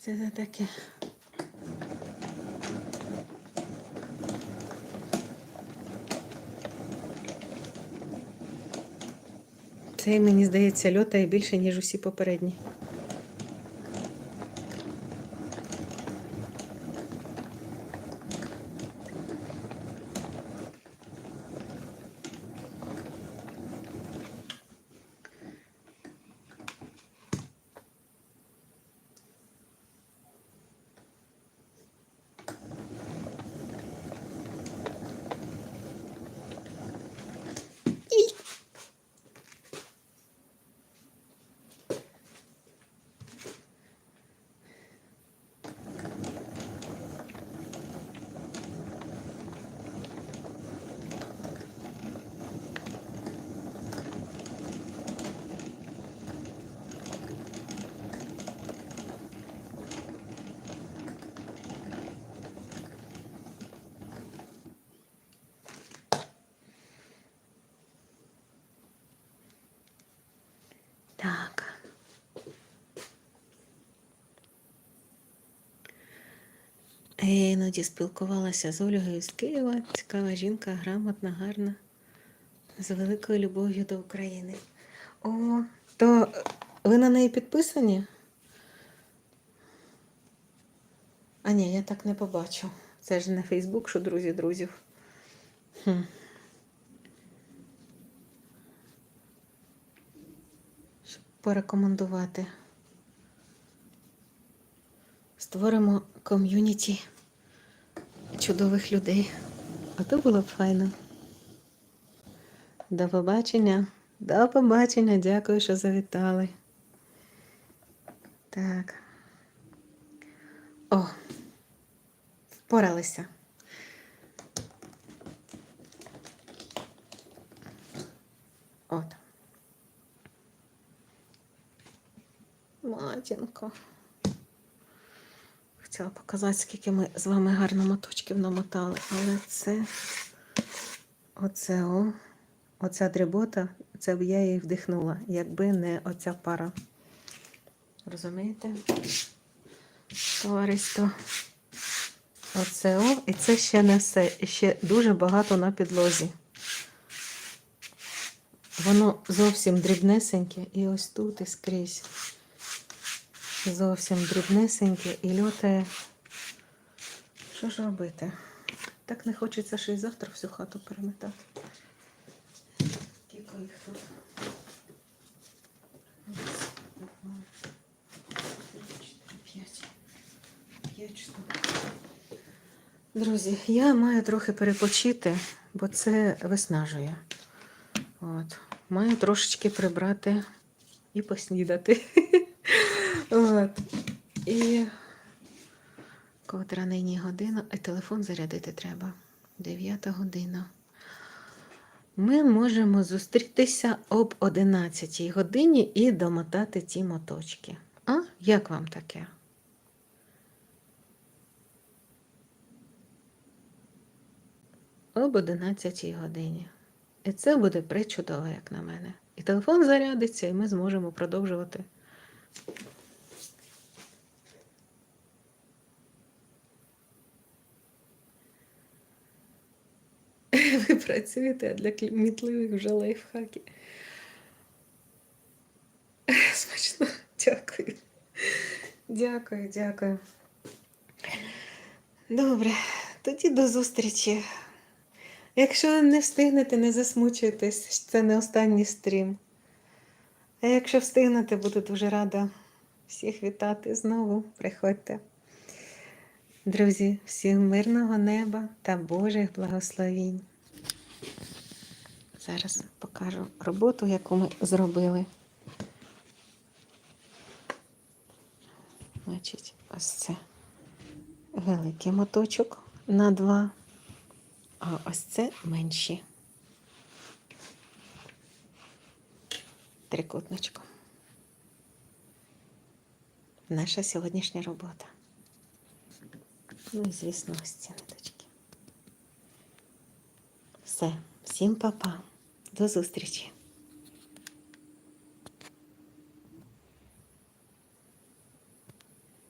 це за таке? Цей, мені здається, льотає більше, ніж усі попередні. Так. Я іноді спілкувалася з Ольгою з Києва. Цікава жінка, грамотна, гарна, з великою любов'ю до України. О, то ви на неї підписані? А ні, я так не побачу. Це ж не Фейсбук, що друзі друзів. Хм. Щоб порекомендувати. Створимо ком'юніті чудових людей. А то було б файно. До побачення. До побачення. Дякую, що завітали. Так. О, впоралися. От. Матінко. Хотіла показати, скільки ми з вами гарно моточків намотали, але це оце о, оця дрібота, це б я її вдихнула, якби не оця пара. Розумієте? Товариство. Оце о, і це ще не все. І ще дуже багато на підлозі. Воно зовсім дрібнесеньке, і ось тут і скрізь. Зовсім дрібнесеньке і льотає. Що ж робити? Так не хочеться ще й завтра всю хату переметати. Скільки їх тут? Друзі, я маю трохи перепочити, бо це виснажує. От. Маю трошечки прибрати і поснідати. От. І котра нині година, і телефон зарядити треба. Дев'ята година. Ми можемо зустрітися об 11 годині і домотати ті моточки. А? Як вам таке? Об 11 годині. І це буде причудово, як на мене. І телефон зарядиться, і ми зможемо продовжувати. Ви працюєте, а для кмітливих вже лайфхаки. Смачно, дякую. Дякую, дякую. Добре, тоді до зустрічі. Якщо не встигнете, не засмучуйтесь, це не останній стрім. А якщо встигнете, буду дуже рада всіх вітати знову. Приходьте. Друзі, всім мирного неба та Божих благословінь. Зараз покажу роботу, яку ми зробили. Значить, ось це великий моточок на два, а ось це менші. Трикутничко. Наша сьогоднішня робота. Ну і, звісно, ось ці ниточки. Все, всім па-па. До зустрічі!